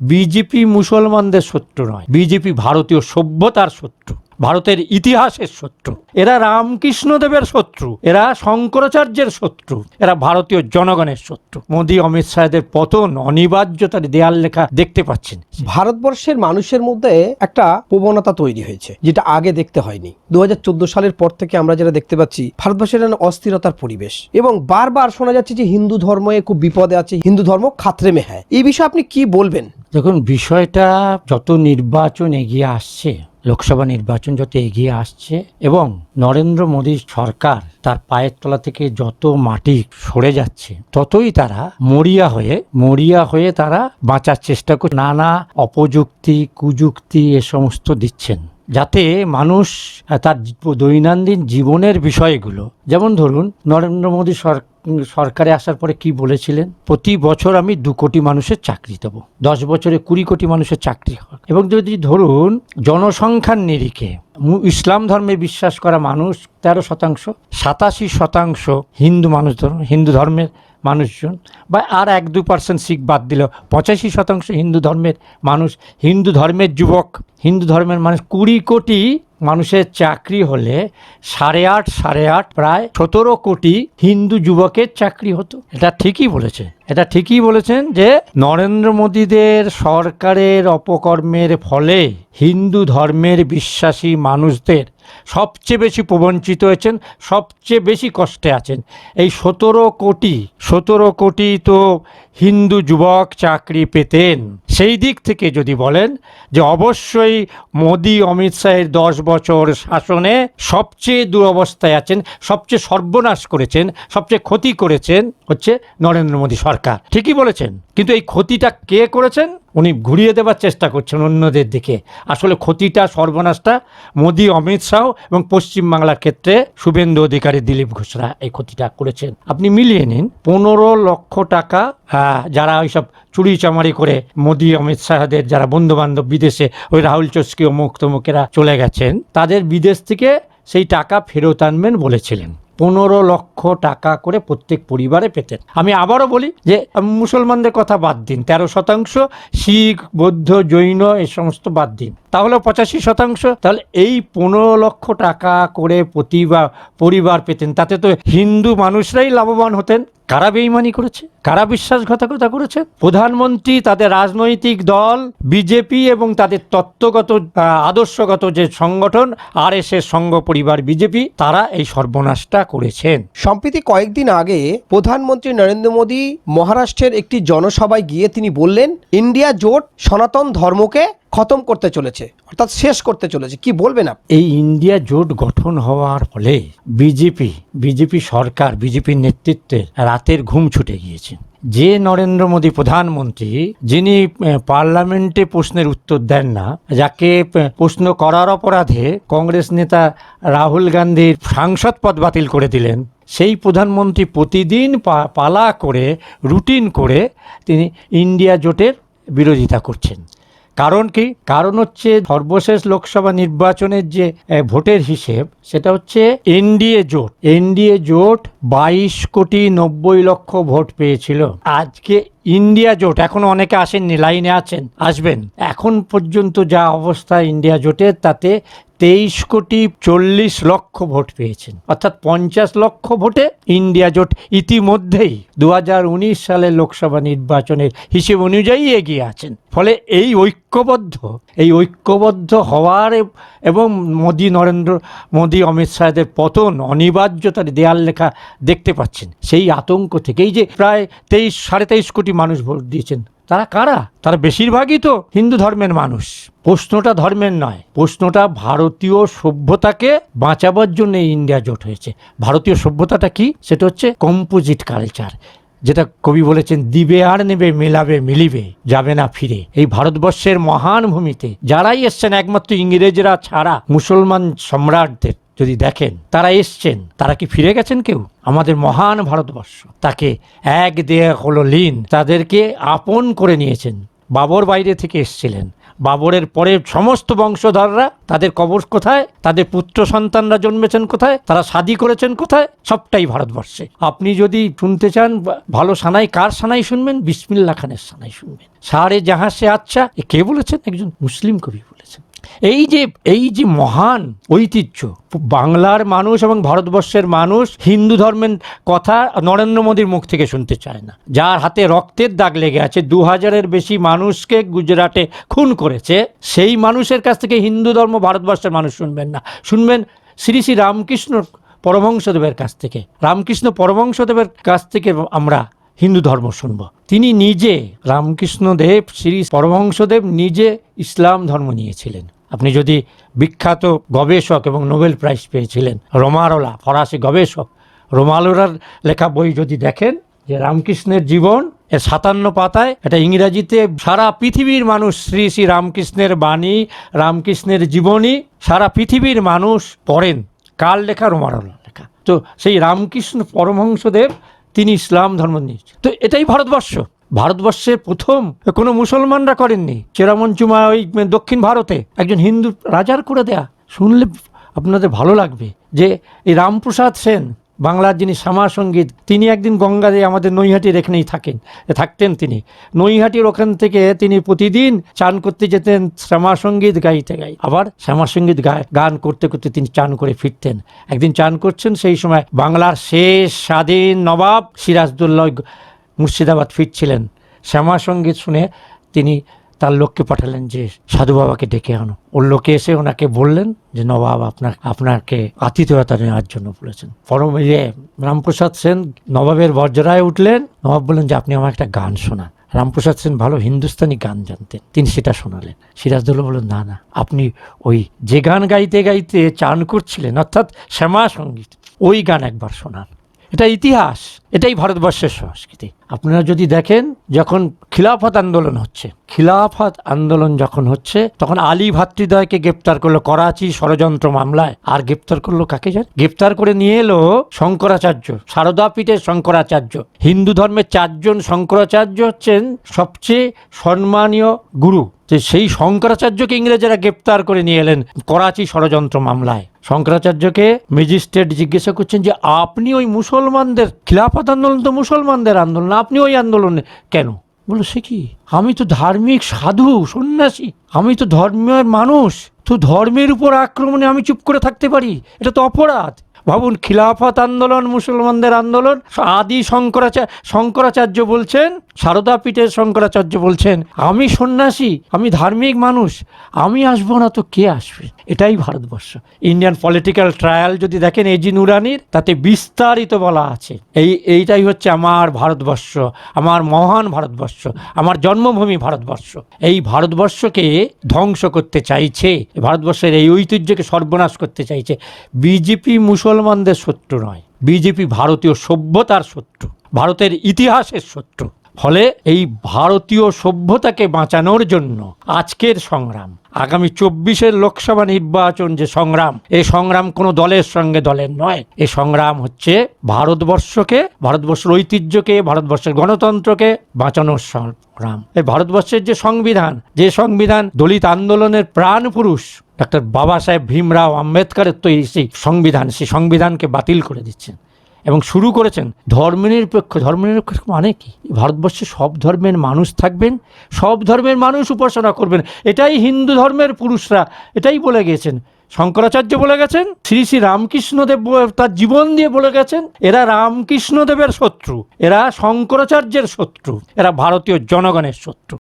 BJP মুসলমানদের শত্রু নয়। বিজেপি ভারতীয় সভ্যতার শত্রু। ভারতের ইতিহাসের শত্রু। এরা রামকৃষ্ণদেবের শত্রু এরা শঙ্করাচার্যের শত্রু এরা ভারতীয় জনগণের শত্রু। মোদি অমিত শাহেদের পতন অনিবার্যতার দেয়াল লেখা দেখতে পাচ্ছেন। ভারতবর্ষের মানুষের মধ্যে একটা প্রবণতা তৈরি হয়েছে যেটা আগে দেখতে হয়নি। দু হাজার চোদ্দ সালের পর থেকে আমরা যেটা দেখতে পাচ্ছি ভারতবর্ষের অস্থিরতার পরিবেশ। এবং বারবার শোনা যাচ্ছে যে হিন্দু ধর্মে খুব বিপদে আছে হিন্দু ধর্ম খাতরে মে হ্যায়। এই বিষয়ে আপনি কি বলবেন? দেখুন বিষয়টা যত নির্বাচন এগিয়ে আসছে লোকসভা নির্বাচন যত এগিয়ে আসছে এবং নরেন্দ্র মোদীর সরকার তার পায়ের তলা থেকে যত মাটি সরে যাচ্ছে, ততই তারা মরিয়া হয়ে মরিয়া হয়ে তারা বাঁচার চেষ্টা করছে নানা অপযুক্তি, কুযুক্তি এ সমস্ত দিচ্ছেন। যাতে মানুষ তার দৈনন্দিন জীবনের বিষয়গুলো, যেমন ধরুন, নরেন্দ্র মোদী সর- সরকারে আসার পরে কি বলেছিলেন? প্রতি বছর আমি দু কোটি মানুষের চাকরি দেব। দশ বছরে কুড়ি কোটি মানুষের চাকরি হবে এবং যদি ধরুন, জনসংখ্যার নিরিখে ইসলাম ধর্মে বিশ্বাস করা মানুষ তেরো শতাংশ, সাতাশি শতাংশ হিন্দু মানুষ ধরুন, হিন্দু ধর্মের মানুষজন বা আর এক দু পার্সেন্ট শিখ বাদ দিল। পঁচাশি শতাংশ হিন্দু ধর্মের মানুষ, হিন্দু ধর্মের যুবক, হিন্দু ধর্মের মানুষ, কুড়ি কোটি মানুষের চাকরি হলে সাড়ে আট সাড়ে আট প্রায় সতেরো কোটি হিন্দু যুবকের চাকরি হতো। এটা ঠিকই বলেছে। এটা ঠিকই বলেছেন যে নরেন্দ্র মোদীদের সরকারের অপকর্মের ফলে হিন্দু ধর্মের বিশ্বাসী মানুষদের সবচেয়ে বেশি প্রবঞ্চিত হয়েছেন, সবচেয়ে বেশি কষ্টে আছেন। এই সতেরো কোটি সতেরো কোটি তো হিন্দু যুবক চাকরি পেতেন। সেই দিক থেকে যদি বলেন যে অবশ্যই মোদি, অমিত শাহের দশ বছর শাসনে সবচেয়ে দুরবস্থায় আছেন, সবচেয়ে সর্বনাশ করেছেন, সবচেয়ে ক্ষতি করেছেন হচ্ছে নরেন্দ্র মোদী সরকার। ঠিকই বলেছেন। কিন্তু এই ক্ষতিটা কে করেছেন? উনি ঘুরিয়ে দেবার চেষ্টা করছেন অন্যদের দিকে। আসলে ক্ষতিটা, সর্বনাশটা মোদি, অমিত শাহ এবং পশ্চিমবাংলার ক্ষেত্রে শুভেন্দু অধিকারী দিলীপ ঘোষরা এই ক্ষতিটা করেছেন। আপনি মিলিয়ে নিন, পনেরো লক্ষ টাকা যারা ওইসব চুরি চামারি করে মোদি, অমিত শাহদের যারা বন্ধু বান্ধব বিদেশে ওই রাহুল চস্কি অমুক তমুকেরা চলে গেছেন, তাদের বিদেশ থেকে সেই টাকা ফেরত আনবেন বলেছিলেন। পনেরো লক্ষ টাকা করে প্রত্যেক পরিবারে পেতেন। আমি আবারও বলি যে, মুসলমানদের কথা বাদ দিন, তেরো শতাংশ শিখ, বৌদ্ধ, জৈন, এ সমস্ত বাদ দিন। তাহলে পঁচাশি শতাংশ, তাহলে এই পনেরো লক্ষ টাকা করে প্রতিবার পরিবার পেতেন। তাতে তো হিন্দু মানুষরাই লাভবান হতেন। কারা বেইমানি করেছে? কারা বিশ্বাসঘাতকতা করেছে? প্রধানমন্ত্রী, তাদের রাজনৈতিক দল, বিজেপি এবং তাদের তত্ত্বগত আদর্শগত যে সংগঠন আর এস এর সংঘ পরিবার বিজেপি, তারা এই সর্বনাশটা করেছেন। সম্প্রতি কয়েকদিন আগে প্রধানমন্ত্রী নরেন্দ্র মোদী মহারাষ্ট্রের একটি জনসভায় গিয়ে তিনি বললেন, ইন্ডিয়া জোট সনাতন ধর্মকে খতম করতে চলেছে, অর্থাৎ শেষ করতে চলেছে। কি বলবেন আপনি? এই ইন্ডিয়া জোট গঠন হওয়ার ফলে বিজেপি বিজেপি সরকার বিজেপির নেতৃত্বে রাতের ঘুম ছুটে গিয়েছে। যে নরেন্দ্র মোদী প্রধানমন্ত্রী, যিনি পার্লামেন্টে প্রশ্নের উত্তর দেন না, যাকে প্রশ্ন করার অপরাধে কংগ্রেস নেতা রাহুল গান্ধীর সাংসদ পদ বাতিল করে দিলেন, সেই প্রধানমন্ত্রী প্রতিদিন পালা করে, রুটিন করে তিনি ইন্ডিয়া জোটের বিরোধিতা করছেন। কারণ কি? কারণ হচ্ছে সর্বশেষ লোকসভা নির্বাচনের যে ভোটের হিসেব, সেটা হচ্ছে এনডিএ জোট। এনডিএ জোট বাইশ কোটি নব্বই লক্ষ ভোট পেয়েছিল। আজকে ইন্ডিয়া জোট, এখনও অনেকে আসেননি, লাইনে আছেন, আসবেন। এখন পর্যন্ত যা অবস্থা ইন্ডিয়া জোটের, তাতে তেইশ কোটি চল্লিশ লক্ষ ভোট পেয়েছেন। অর্থাৎ পঞ্চাশ লক্ষ ভোটে ইন্ডিয়া জোট ইতিমধ্যেই দু উনিশ সালের লোকসভা নির্বাচনের হিসেব অনুযায়ী এগিয়ে আছেন। ফলে এই ঐক্যবদ্ধ এই ঐক্যবদ্ধ হওয়ার এবং মোদি নরেন্দ্র, মোদি অমিত শাহেদের পতন অনিবার্যতার দেয়াল লেখা দেখতে পাচ্ছেন। সেই আতঙ্ক থেকেই যে প্রায় তেইশ, সাড়ে তেইশ কোটি মানুষ ভোট দিয়েছেন। তারা কারা? তারা বেশিরভাগই তো হিন্দু ধর্মের মানুষ। প্রশ্নটা ধর্মের নয়। প্রশ্নটা ভারতীয় সভ্যতাকে বাঁচাবার জন্য ইন্ডিয়া জোট হয়েছে। ভারতীয় সভ্যতাটা কি? সেটা হচ্ছে কম্পোজিট কালচার যেটা কবি বলেছেন, দিবে আর নেবে, মেলাবে, মিলিবে, যাবে না ফিরে। এই ভারতবর্ষের মহান ভূমিতে যারাই এসছেন, একমাত্র ইংরেজরা ছাড়া মুসলমান সম্রাটদের যদি দেখেন, তারা এসছেন, তারা কি ফিরে গেছেন কেউ? আমাদের মহান ভারতবর্ষ, তাকে এক দেয়া হলো লীন, তাদেরকে আপন করে নিয়েছেন। বাবর বাইরে থেকে এসছিলেন। বাবরের পরে সমস্ত বংশধররা, তাদের কবর কোথায়? তাদের পুত্র সন্তানরা জন্মেছেন কোথায়? তারা শাদি করেছেন কোথায়? সবটাই ভারতবর্ষে। আপনি যদি শুনতে চান ভালো সানাই কার সানাই শুনবেন? বিসমিল্লা খানের সানাই শুনবেন। সারে জাহাঁ সে আচ্ছা কে বলেছেন? একজন মুসলিম কবি এই যে এই যে মহান ঐতিহ্য, বাংলার মানুষ এবং ভারতবর্ষের মানুষ হিন্দু ধর্মের কথা নরেন্দ্র মোদীর মুখ থেকে শুনতে চায় না। যার হাতে রক্তের দাগ লেগে আছে দু হাজারের বেশি মানুষকে গুজরাটে খুন করেছে, সেই মানুষের কাছ থেকে হিন্দু ধর্ম ভারতবর্ষের মানুষ শুনবেন না। শুনবেন শ্রী শ্রী রামকৃষ্ণ পরমহংসদেবের কাছ থেকে। রামকৃষ্ণ পরমহংসদেবের কাছ থেকে আমরা হিন্দু ধর্ম শুনব। তিনি নিজে রামকৃষ্ণদেব, শ্রী পরমহংসদেব নিজে ইসলাম ধর্ম নিয়েছিলেন। আপনি যদি বিখ্যাত গবেষক এবং নোবেল প্রাইজ পেয়েছিলেন, রোমারোলা, ফরাসি গবেষক, রোমালোরার লেখা বই যদি দেখেন যে রামকৃষ্ণের জীবন এর সাতান্ন পাতায়, এটা ইংরাজিতে, সারা পৃথিবীর মানুষ শ্রী শ্রী রামকৃষ্ণের বাণী, রামকৃষ্ণের জীবনী, সারা পৃথিবীর মানুষ পড়েন। কার লেখা? রোমারোলা লেখা। তো সেই রামকৃষ্ণ পরমহংসদেব, তিনি ইসলাম ধর্ম নিয়েছেন। তো এটাই ভারতবর্ষ। ভারতবর্ষে প্রথম কোনো মুসলমানরা করেননি। চেরামঞ্চুমা ওই দক্ষিণ ভারতে একজন হিন্দু রাজার করে দেয়া। শুনলে আপনাদের ভালো লাগবে যে এই রামপ্রসাদ সেন, বাংলার যিনি শ্যামা সংগীত, তিনি একদিন গঙ্গা দিয়ে আমাদের নৈহাটির এখানেই থাকেন থাকতেন তিনি। নৈহাটির ওখান থেকে তিনি প্রতিদিন চান করতে যেতেন শ্যামা সংগীত গাইতে গাই আবার শ্যামা সংগীত গান করতে করতে তিনি চান করে ফিরতেন। একদিন চান করছেন সেই সময় বাংলার শেষ স্বাধীন নবাব সিরাজদৌল্লা মুর্শিদাবাদ ফিরছিলেন। শ্যামা সংগীত শুনে তিনি তার লোককে পাঠালেন যে, সাধু বাবাকে ডেকে আনো। ওর লোকে এসে ওনাকে বললেন যে, নবাব আপনার, আপনাকে আতিথেয়তা নেওয়ার জন্য বলেছেন। পরম ইয়ে রামপ্রসাদ সেন নবাবের বর্জরায় উঠলেন। নবাব বললেন যে, আপনি আমার একটা গান শোনান। রামপ্রসাদ সেন ভালো হিন্দুস্তানি গান জানতেন। তিনি সেটা শোনালেন। সিরাজদৌল্লা বললেন, না না, আপনি ওই যে গান গাইতে গাইতে চান করছিলেন, অর্থাৎ শ্যামা সংগীত ওই গান একবার শোনান। এটা ইতিহাস, এটাই ভারতবর্ষের সংস্কৃতি। আপনারা যদি দেখেন, যখন খিলাফত আন্দোলন হচ্ছে, খিলাফত আন্দোলন যখন হচ্ছে, তখন আলী ভাতৃদ্বয়কে গ্রেপ্তার করল করাচি ষড়যন্ত্র মামলায়। আর গ্রেপ্তার করল কাকে জান গ্রেপ্তার করে নিয়ে এলো শঙ্করাচার্য সারদা পীঠের শঙ্করাচার্য। হিন্দু ধর্মের চারজন শঙ্করাচার্য হচ্ছেন সবচেয়ে সম্মানীয় গুরু। যে সেই শঙ্করাচার্যকে ইংরেজেরা গ্রেপ্তার করে নিয়ে এলেন করাচি ষড়যন্ত্র মামলায়। শঙ্করাচার্যকে ম্যাজিস্ট্রেট জিজ্ঞাসা করছেন যে, আপনি ওই মুসলমানদের খিলাফত আন্দোলন তো মুসলমানদের আন্দোলন, আপনি ওই আন্দোলনে কেন? বলো, সে কি? আমি তো ধার্মিক সাধু, সন্ন্যাসী, আমি তো ধর্মের মানুষ, তো ধর্মের উপর আক্রমণে আমি চুপ করে থাকতে পারি? এটা তো অপরাধ। ভাবুন, খিলাফত আন্দোলন, মুসলমানদের আন্দোলন, আদি শঙ্করাচার্য শঙ্করাচার্য বলছেন, সারদা পীঠের শঙ্করাচার্য বলছেন, আমি সন্ন্যাসী, আমি ধার্মিক মানুষ, আমি আসব না তো কে আসবে? এটাই ভারতবর্ষ। ইন্ডিয়ান পলিটিক্যাল ট্রায়াল যদি দেখেন এজি নুরানির, তাতে বিস্তারিত বলা আছে। এই, এইটাই হচ্ছে আমার ভারতবর্ষ, আমার মহান ভারতবর্ষ, আমার জন্মভূমি ভারতবর্ষ। এই ভারতবর্ষকে ধ্বংস করতে চাইছে, ভারতবর্ষের এই ঐতিহ্যকে সর্বনাশ করতে চাইছে। বিজেপি মুসলমানদের শত্রু নয়। বিজেপি ভারতীয় সভ্যতার শত্রু, ভারতের ইতিহাসের শত্রু। ফলে এই ভারতীয় সভ্যতাকে বাঁচানোর জন্য আজকের সংগ্রাম, আগামী চব্বিশের লোকসভা নির্বাচন যে সংগ্রাম এই সংগ্রাম কোনো দলের সঙ্গে দলের নয়। এই সংগ্রাম হচ্ছে ভারতবর্ষকে, ভারতবর্ষের ঐতিহ্যকে, ভারতবর্ষের গণতন্ত্রকে বাঁচানোর সংগ্রাম। এই ভারতবর্ষের যে সংবিধান যে সংবিধান দলিত আন্দোলনের প্রাণ পুরুষ ডক্টর বাবা সাহেব ভীমরাও আম্বেদকরের তৈরি সেই সংবিধান, সেই সংবিধানকে বাতিল করে দিচ্ছেন এবং শুরু করেছেন ধর্মনিরপেক্ষ। ধর্মনিরপেক্ষ মানে কি? ভারতবর্ষে সব ধর্মের মানুষ থাকবেন, সব ধর্মের মানুষ উপাসনা করবেন। এটাই হিন্দু ধর্মের পুরুষরা এটাই বলে গিয়েছেন শঙ্করাচার্য বলে গেছেন, শ্রী শ্রী রামকৃষ্ণদেব তার জীবন দিয়ে বলে গেছেন, এরা রামকৃষ্ণদেবের শত্রু, এরা শঙ্করাচার্যের শত্রু, এরা ভারতীয় জনগণের শত্রু।